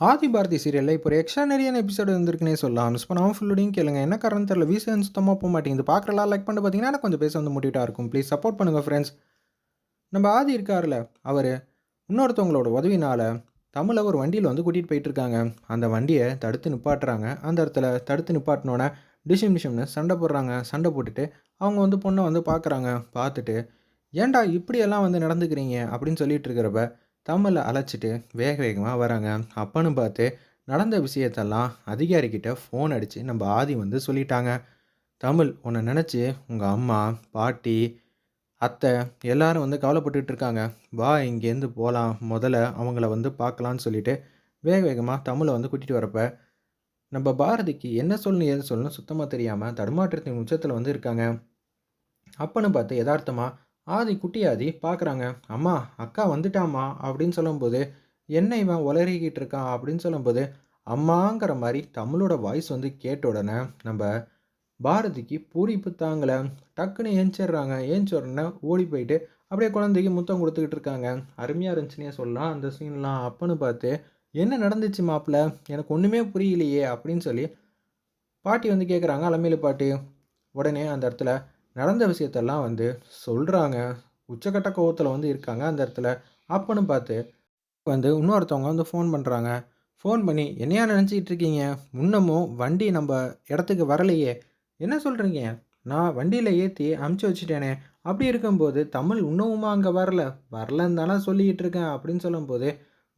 ஆதி பாரதி சீரியலில் இப்போ ஒரு எக்ஸ்ட்ரானரியான எபிசோடு வந்திருக்குனே சொல்லலாம். மிஸ் பண்ணாமல் ஃபுல்லுடையும் கேளுங்க. என்ன காரணம் தெரியல. வீசன் சுத்தமாக போக மாட்டேங்குது. பார்க்குறலாம் லைக் பண்ணி பார்த்தீங்கன்னா எனக்கு கொஞ்சம் பேச வந்து மோட்டிவேட்டாக இருக்கும். ப்ளீஸ் சப்போர்ட் பண்ணுங்கள் ஃப்ரெண்ட்ஸ் நம்ம ஆதி இருக்கார்ல அவர் இன்னொருத்தவங்களோட உதவினால் தமிழை ஒரு வண்டியில் வந்து கூட்டிகிட்டு போயிட்டுருக்காங்க அந்த வண்டியை தடுத்து நிப்பாட்டுறாங்க. அந்த இடத்துல தடுத்து நிப்பாட்டினோன்னே டிஷிம் டிஷிம்னு சண்டை போடுறாங்க. சண்டை போட்டுட்டு அவங்க வந்து பொண்ணை வந்து பார்க்குறாங்க. பார்த்துட்டு ஏன்டா இப்படியெல்லாம் வந்து நடந்துக்கிறீங்க? அப்படின்னு சொல்லிட்டு இருக்கிறப்ப தமிழை அழைச்சிட்டு வேக வேகமாக வராங்க. அப்பன்னு பார்த்து நடந்த விஷயத்தெல்லாம் அதிகாரிக்கிட்ட ஃபோன் அடித்து நம்ம ஆதி வந்து சொல்லிட்டாங்க. தமிழ் உன்னை நினச்சி உங்கள் அம்மா பாட்டி அத்தை எல்லாரும் வந்து கவலைப்பட்டுட்டு இருக்காங்க. வா இங்கேருந்து போகலாம் முதல்ல அவங்கள வந்து பார்க்கலான்னு சொல்லிட்டு வேக வேகமாக தமிழை வந்து கூட்டிகிட்டு வரப்ப நம்ம பாரதிக்கு என்ன சொல்லணும் ஏது சொல்லணும் சுத்தமாக தெரியாமல் தடுமாற்றத்தின் உச்சத்தில் வந்து இருக்காங்க. அப்பன்னு பார்த்து யதார்த்தமாக ஆதி குட்டியாதி பார்க்குறாங்க அம்மா அக்கா வந்துட்டாம்மா அப்படின்னு சொல்லும்போது என்ன இவன் உளறிக்கிட்டு இருக்கான்? அப்படின்னு சொல்லும்போது அம்மாங்கிற மாதிரி தமிழோட வாய்ஸ் வந்து கேட்ட உடனே நம்ம பாரதிக்கு பூரிப்பு தாங்கலை டக்குன்னு ஏஞ்சிடுறாங்க. ஏஞ்ச உடனே ஓடி போயிட்டு அப்படியே குழந்தைக்கு முத்தம் கொடுத்துக்கிட்டு இருக்காங்க. அருமையாக இருந்துச்சுன்னே சொல்லலாம். அந்த சீன்லாம் அப்பன்னு பார்த்து என்ன நடந்துச்சு மாப்பிள்ள எனக்கு ஒன்றுமே புரியலையே அப்படின்னு சொல்லி பாட்டி வந்து கேட்குறாங்க அலமையில் பாட்டி உடனே அந்த இடத்துல நடந்த விஷயத்தெல்லாம் வந்து சொல்கிறாங்க உச்சக்கட்ட கோவத்தில் வந்து இருக்காங்க. அந்த இடத்துல அப்பன்னு பார்த்து வந்து இன்னொருத்தவங்க வந்து ஃபோன் பண்ணுறாங்க ஃபோன் பண்ணி என்னையா நினச்சிக்கிட்டு இருக்கீங்க? முன்னமும் வண்டி நம்ம இடத்துக்கு வரலையே. என்ன சொல்கிறீங்க நான் வண்டியில் ஏற்றி அமுச்சு வச்சுட்டேனே. அப்படி இருக்கும்போது தமிழ் இன்னமுமா அங்கே வரல? வரலன்னு தானே சொல்லிக்கிட்டு இருக்கேன் அப்படின்னு சொல்லும்போது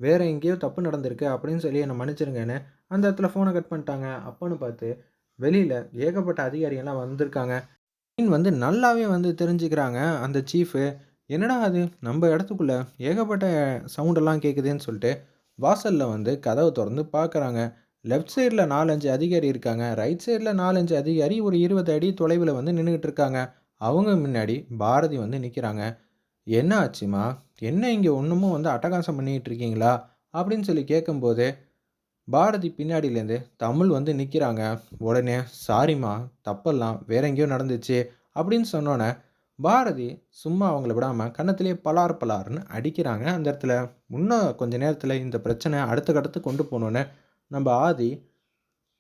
வேறு எங்கேயோ தப்பு நடந்திருக்கு அப்படின்னு சொல்லி என்னை மன்னிச்சிருங்கன்னு அந்த இடத்துல ஃபோனை கட் பண்ணிட்டாங்க. அப்பன்னு பார்த்து வெளியில் ஏகப்பட்ட அதிகாரிகள்லாம் வந்திருக்காங்க. வந்து நல்லாவே வந்து தெரிஞ்சுக்கிறாங்க அந்த சீஃபு என்னடா அது? நம்ம இடத்துக்குள்ள ஏகப்பட்ட சவுண்டெல்லாம் கேட்குதுன்னு சொல்லிட்டு வாசலில் வந்து கதவை திறந்து பார்க்குறாங்க லெஃப்ட் சைடில் நாலஞ்சு அதிகாரி இருக்காங்க. ரைட் சைடில் நாலஞ்சு அதிகாரி ஒரு இருபது அடி தொலைவில் வந்து நின்றுக்கிட்டு இருக்காங்க. அவங்க முன்னாடி பாரதி வந்து நிற்கிறாங்க என்ன ஆச்சுமா? என்ன இங்கே ஒன்றுமும் வந்து அட்டகாசம் பண்ணிக்கிட்டு இருக்கீங்களா? அப்படின்னு சொல்லி கேட்கும்போது பாரதி பின்னாடியிலேருந்து தமிழ் வந்து நிற்கிறாங்க உடனே சாரிம்மா தப்பெல்லாம் வேற எங்கேயோ நடந்துச்சு அப்படின்னு சொன்னோன்னே பாரதி சும்மா அவங்கள விடாமல் கன்னத்திலே பலார் பலார்னு அடிக்கிறாங்க அந்த இடத்துல. இன்னும் கொஞ்ச நேரத்தில் இந்த பிரச்சனை அடுத்த கட்டத்து கொண்டு போகணுன்னு நம்ம ஆதி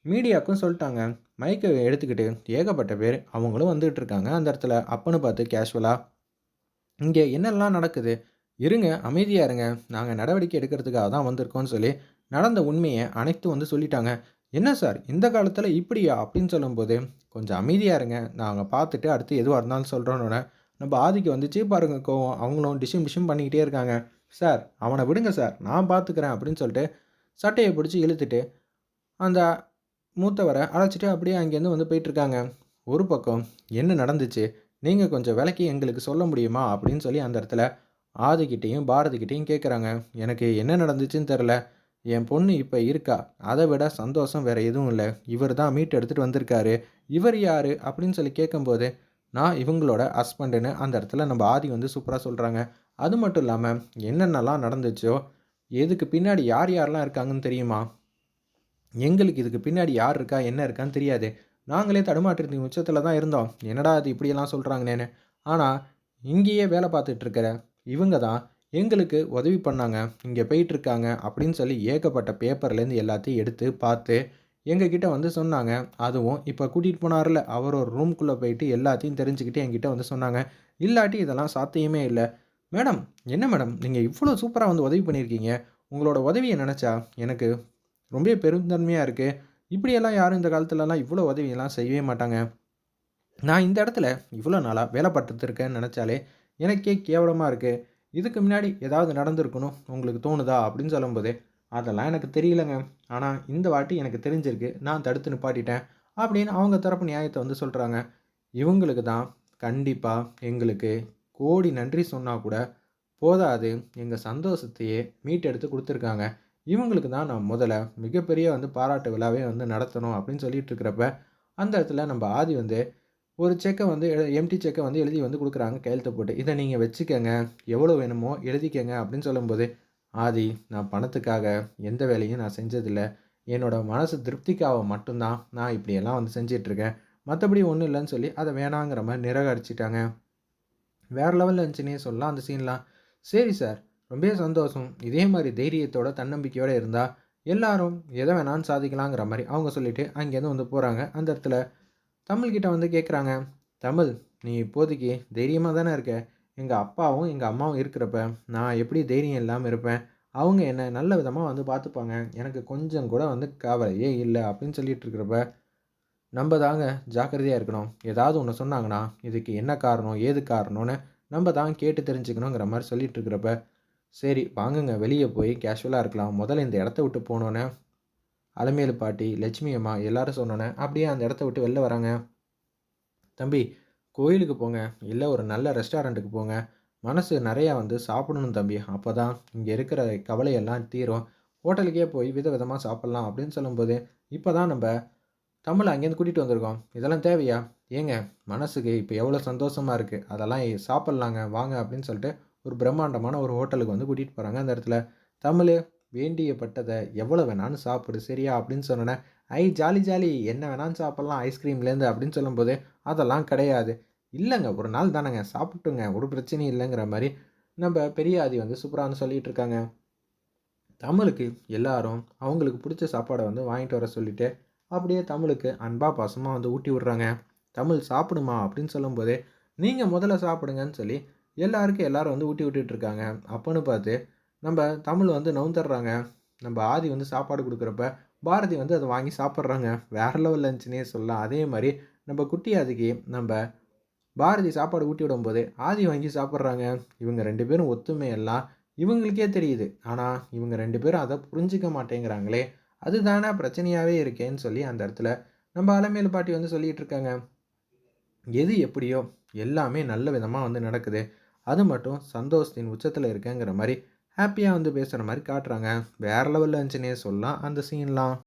மீடியாவுக்கும் சொல்லிட்டாங்க. மைக்கை எடுத்துக்கிட்டு ஏகப்பட்ட பேர் அவங்களும் வந்துகிட்டு இருக்காங்க அந்த இடத்துல. அப்பன்னு பார்த்து கேஷுவலாக இங்கே என்னெல்லாம் நடக்குது? இருங்க அமைதியாக இருங்க. நாங்கள் நடவடிக்கை எடுக்கிறதுக்காக தான் வந்திருக்கோம்னு சொல்லி நடந்த உண்மையை அனைத்து வந்து சொல்லிட்டாங்க. என்ன சார்? இந்த காலத்தில் இப்படியா? அப்படின்னு சொல்லும்போது கொஞ்சம் அமைதியாக இருங்க. நாங்கள் பார்த்துட்டு அடுத்து எதுவாக இருந்தாலும் சொல்கிறோன்னு நம்ம ஆதிக்கு வந்துச்சு பாருங்க கோவம். அவங்களும் டிஷிம் டிஷிம் பண்ணிக்கிட்டே இருக்காங்க. சார் அவனை விடுங்க சார். நான் பார்த்துக்கிறேன். அப்படின்னு சொல்லிட்டு சட்டையை பிடிச்சி இழுத்துட்டு அந்த மூத்தவரை அழைச்சிட்டு அப்படியே அங்கேருந்து வந்து போயிட்டுருக்காங்க. ஒரு பக்கம் என்ன நடந்துச்சு? நீங்கள் கொஞ்சம் விலைக்கு எங்களுக்கு சொல்ல முடியுமா? அப்படின்னு சொல்லி அந்த இடத்துல ஆதிக்கிட்டேயும் பாரதிக்கிட்டேயும் கேட்குறாங்க எனக்கு என்ன நடந்துச்சுன்னு தெரில என் பொண்ணு இப்போ இருக்கா? அதை விட சந்தோஷம் வேறு எதுவும் இல்லை. இவர் தான் மீட் எடுத்துகிட்டு வந்திருக்காரு. இவர் யார்? அப்படின்னு சொல்லி கேட்கும்போது நான் இவங்களோட ஹஸ்பண்டுன்னு அந்த இடத்துல நம்ம ஆதி வந்து சூப்பராக சொல்கிறாங்க அது மட்டும் இல்லாமல் என்னென்னலாம் நடந்துச்சோ எதுக்கு பின்னாடி யார் யாரெல்லாம் இருக்காங்கன்னு தெரியுமா? எங்களுக்கு இதுக்கு பின்னாடி யார் இருக்கா? என்ன இருக்கான்னு தெரியாது. நாங்களே தடுமாற்றத்தின் உச்சத்தில் தான் இருந்தோம். என்னடா அது இப்படியெல்லாம் சொல்கிறாங்கன்னு ஆனால் இங்கேயே வேலை பார்த்துட்ருக்கிற இவங்க தான் எங்களுக்கு உதவி பண்ணாங்க இங்கே போயிட்டுருக்காங்க அப்படின்னு சொல்லி ஏகப்பட்ட பேப்பர்லேருந்து எல்லாத்தையும் எடுத்து பார்த்து எங்ககிட்ட வந்து சொன்னாங்க. அதுவும் இப்போ கூட்டிகிட்டு போனார்ல அவர் ஒரு ரூம்குள்ளே போயிட்டு எல்லாத்தையும் தெரிஞ்சுக்கிட்டு என்கிட்ட வந்து சொன்னாங்க. இல்லாட்டி இதெல்லாம் சாத்தியமே இல்லை. மேடம் என்ன மேடம் நீங்கள் இவ்வளோ சூப்பராக வந்து உதவி பண்ணியிருக்கீங்க. உங்களோட உதவியை நினச்சா? எனக்கு ரொம்ப பெருந்தன்மையாக இருக்குது இப்படியெல்லாம் யாரும் இந்த காலத்துலலாம் இவ்வளோ உதவியெல்லாம் செய்யவே மாட்டாங்க. நான் இந்த இடத்துல இவ்வளோ நாளாக வேலை பார்த்துருக்கேன்னு நினச்சாலே எனக்கே கேவலமாக இருக்குது இதுக்கு முன்னாடி ஏதாவது நடந்திருக்கணும் உங்களுக்கு தோணுதா அப்படின்னு சொல்லும்போது அதெல்லாம் எனக்கு தெரியலங்க. ஆனால் இந்த வாட்டி எனக்கு தெரிஞ்சிருக்கு. நான் தடுத்து நிப்பாட்டிட்டேன். அப்படின்னு அவங்க தரப்பு நியாயத்தை வந்து சொல்கிறாங்க இவங்களுக்கு தான் கண்டிப்பாக எங்களுக்கு கோடி நன்றி சொன்னால் கூட போதாது. எங்கள் சந்தோஷத்தையே மீட்டெடுத்து கொடுத்துருக்காங்க. இவங்களுக்கு தான் நான் முதல்ல மிகப்பெரிய வந்து பாராட்டு விழாவே வந்து நடத்தணும் அப்படின்னு சொல்லிட்டு இருக்கிறப்ப அந்த இடத்துல நம்ம ஆதி வந்து ஒரு செக்கை வந்து எம்டி செக்கை வந்து எழுதி வந்து கொடுக்குறாங்க கையெழுத்து போட்டு. இதை நீங்கள் வச்சுக்கோங்க. எவ்வளோ வேணுமோ எழுதிக்கங்க அப்படின்னு சொல்லும்போது ஆதி நான் பணத்துக்காக எந்த வேலையும் நான் செஞ்சதில்லை. என்னோடய மனசு திருப்திக்காக மட்டும்தான் நான் இப்படியெல்லாம் வந்து செஞ்சிட்ருக்கேன். மற்றபடி ஒன்றும் இல்லைன்னு சொல்லி அதை வேணாங்கிற மாதிரி நிராகரிச்சிட்டாங்க. வேறு லெவலில் இருந்துச்சுன்னே சொல்லலாம் அந்த சீன்லாம் சரி சார் ரொம்ப சந்தோஷம். இதே மாதிரி தைரியத்தோட தன்னம்பிக்கையோடு இருந்தால் எல்லாரும் எதை வேணாலும் சாதிக்கலாங்கிற மாதிரி அவங்க சொல்லிவிட்டு அங்கேருந்து வந்து போகிறாங்க அந்த இடத்துல தமிழ்கிட்ட வந்து கேட்குறாங்க தமிழ் நீ இப்போதைக்கு தைரியமாக தானே இருக்க? எங்கள் அப்பாவும் எங்கள் அம்மாவும் இருக்கிறப்ப நான் எப்படி தைரியம் இல்லாமல் இருப்பேன்? அவங்க என்ன நல்ல விதமாக வந்து பார்த்துப்பாங்க எனக்கு கொஞ்சம் கூட வந்து கவலையே இல்லை அப்படின்னு சொல்லிட்டு இருக்கிறப்ப நம்ம தாங்க ஜாக்கிரதையாக இருக்கணும். ஏதாவது ஒன்று சொன்னாங்கன்னா இதுக்கு என்ன காரணம் ஏது காரணம்னு நம்ம தான் கேட்டு தெரிஞ்சுக்கணுங்கிற மாதிரி சொல்லிட்டு இருக்கிறப்ப சரி வாங்குங்க. வெளியே போய் கேஷுவலாக இருக்கலாம். முதல்ல இந்த இடத்த விட்டு போனோன்னே அலமேலு பாட்டி லட்சுமி அம்மா எல்லாரும் சொன்னோன்னே அப்படியே அந்த இடத்த விட்டு வெளில வராங்க. தம்பி கோயிலுக்கு போங்க. இல்லை ஒரு நல்ல ரெஸ்டாரண்ட்டுக்கு போங்க. மனசு நிறையா வந்து சாப்பிடணும் தம்பி. அப்போ தான் இங்கே இருக்கிற கவலையெல்லாம் தீரும். ஹோட்டலுக்கே போய் வித விதமாக சாப்பிட்லாம். அப்படின்னு சொல்லும்போது இப்போ தான் நம்ம தமிழை அங்கேருந்து கூட்டிகிட்டு வந்திருக்கோம். இதெல்லாம் தேவையா? ஏங்க மனசுக்கு இப்போ எவ்வளோ சந்தோஷமாக இருக்குது அதெல்லாம் சாப்பிட்லாங்க. வாங்க. அப்படின்னு சொல்லிட்டு ஒரு பிரம்மாண்டமான ஒரு ஹோட்டலுக்கு வந்து கூட்டிகிட்டு போகிறாங்க அந்த இடத்துல. தமிழ் வேண்டியப்பட்டதை எவ்வளோ வேணாலும் சாப்பிடு சரியா? அப்படின்னு சொன்னோன்னே ஐ ஜாலி ஜாலி என்ன வேணாலும் சாப்பிட்லாம் ஐஸ்கிரீம்லேருந்து அப்படின்னு சொல்லும்போது அதெல்லாம் கிடையாது. இல்லைங்க ஒரு நாள் தானேங்க சாப்பிட்டுங்க ஒரு பிரச்சனையும் இல்லைங்கிற மாதிரி நம்ம பெரிய ஆதி வந்து சூப்பரானு சொல்லிகிட்டு இருக்காங்க. தமிழுக்கு எல்லாரும் அவங்களுக்கு பிடிச்ச சாப்பாடை வந்து வாங்கிட்டு வர சொல்லிட்டு அப்படியே தமிழுக்கு அன்பா பாசமாக வந்து ஊட்டி விடுறாங்க. தமிழ் சாப்பிடுமா? அப்படின்னு சொல்லும்போது நீங்கள் முதல்ல சாப்பிடுங்கன்னு சொல்லி எல்லாருக்கும் எல்லோரும் வந்து ஊட்டி விட்டுட்டுருக்காங்க அப்போன்னு பார்த்து நம்ம தமிழ் வந்து நவுந்துடுறாங்க நம்ம ஆதி வந்து சாப்பாடு கொடுக்குறப்ப பாரதி வந்து அதை வாங்கி சாப்பிட்றாங்க. வேற லெவலில் இருந்துச்சுன்னே சொல்லலாம். அதே மாதிரி நம்ம குட்டி ஆதிக்கு நம்ம பாரதி சாப்பாடு ஊட்டி விடும்போது ஆதி வாங்கி சாப்பிட்றாங்க. இவங்க ரெண்டு பேரும் ஒத்துமையெல்லாம் இவங்களுக்கே தெரியுது. ஆனால் இவங்க ரெண்டு பேரும் அதை புரிஞ்சிக்க மாட்டேங்கிறாங்களே. அதுதானே பிரச்சனையாகவே இருக்கேன்னு சொல்லி அந்த இடத்துல நம்ம அலைமையில் பாட்டி வந்து சொல்லிகிட்டு இருக்காங்க. எது எப்படியோ எல்லாமே நல்ல விதமாக வந்து நடக்குது. அது மட்டும் சந்தோஷத்தின் உச்சத்தில் இருக்கேங்கிற மாதிரி ஹாப்பியாக வந்து பேசுகிற மாதிரி காட்டுறாங்க. வேறு லெவலில் இருந்துச்சுன்னே சொல்லலாம். அந்த சீன்லாம்